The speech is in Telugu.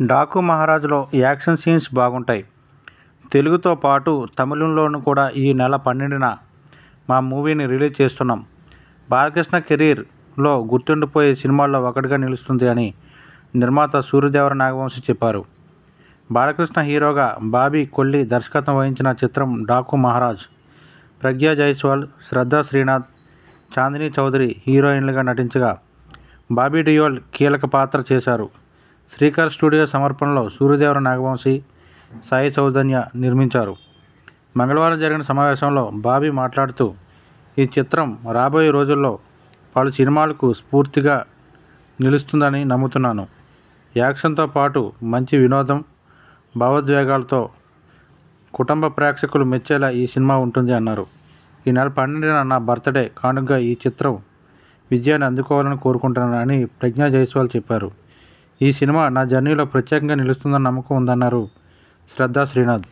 డాకు మహారాజులో యాక్షన్ సీన్స్ బాగుంటాయి. తెలుగుతో పాటు తమిళంలోనూ కూడా ఈ నెల పన్నెండున మా మూవీని రిలీజ్ చేస్తున్నాం. బాలకృష్ణ కెరీర్లో గుర్తుండిపోయే సినిమాల్లో ఒకటిగా నిలుస్తుంది అని నిర్మాత సూర్యదేవర నాగవంశి చెప్పారు. బాలకృష్ణ హీరోగా బాబీ కొల్లి దర్శకత్వం వహించిన చిత్రం డాకు మహారాజ్ ప్రగ్యా జైస్వాల్ శ్రద్ధా శ్రీనాథ్ చాందిని చౌదరి హీరోయిన్లుగా నటించగా బాబీ డియోల్ కీలక పాత్ర చేశారు. శ్రీకర్ స్టూడియో సమర్పణలో సూర్యదేవర నాగవంశి సాయి చౌదన్య నిర్మించారు. మంగళవారం జరిగిన సమావేశంలో బాబీ మాట్లాడుతూ ఈ చిత్రం రాబోయే రోజుల్లో పలు సినిమాలకు స్ఫూర్తిగా నిలుస్తుందని నమ్ముతున్నాను. యాక్షన్తో పాటు మంచి వినోదం భావోద్వేగాలతో కుటుంబ ప్రేక్షకులు మెచ్చేలా ఈ సినిమా ఉంటుంది అన్నారు. ఈ నెల పన్నెండున నా బర్త్డే కానుకగా ఈ చిత్రం విజయాన్ని అందుకోవాలని కోరుకుంటున్నానని ప్రజ్ఞా జైస్వాల్ చెప్పారు. ఈ సినిమా నా జర్నీలో ప్రత్యేకంగా నిలుస్తుందని నమ్మకం ఉందన్నారు. శ్రద్ధా శ్రీనాథ్.